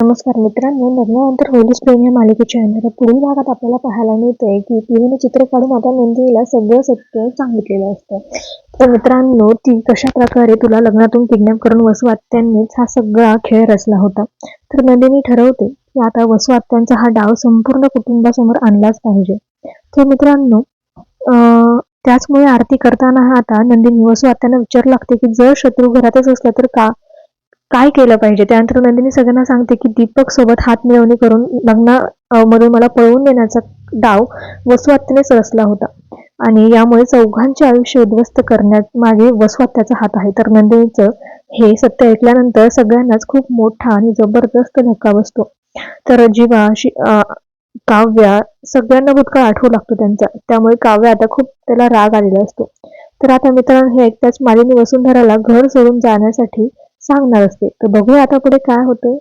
नमस्कार मित्रांनो लग्नानंतर होलीच प्रेम या मालिकेच्या येणाऱ्या पुढील भागात आपल्याला पाहायला मिळतंय की पिढीने चित्र काढून आता नंदिनीला सगळं सत्य सांगितलेलं असतं. तर मित्रांनो ती कशा प्रकारे तुला लग्नातून किडनॅप करून वसुआत्यांनीच हा सगळा खेळ रचला होता. तर नंदिनी ठरवते की आता वसुआत्यांचा हा डाव संपूर्ण कुटुंबासमोर आणलाच पाहिजे. तर मित्रांनो अं, त्याचमुळे आरती करताना हा आता नंदिनी वसुआत्यांना विचारू लागते की जर शत्रू घरातच असला तर का काय केलं पाहिजे? त्यानंतर नंदिनी सगळ्यांना सांगते की दीपक सोबत हात मिळवणी करून लग्ना मधून मला पळवून देण्याचा डाव वसुहत्यानेच रचला होता. आणि यामुळे चौघांचे आयुष्य उद्ध्वस्त करण्यात मागे वसुहत्याचा हात आहे. तर नंदिनीचं हे सत्य ऐकल्यानंतर सगळ्यांनाच खूप मोठा आणि जबरदस्त धक्का बसतो. तर जीवा शी काव्या सगळ्यांना भूतकाळ आठवू लागतो त्यांचा. त्यामुळे काव्य आता खूप त्याला राग आलेला असतो. तर आता मित्रांनो हे ऐकताच मालिनी वसुंधराला घर सोडून जाण्यासाठी सांगणार असते. तर बघूया आता पुढे काय होतंय.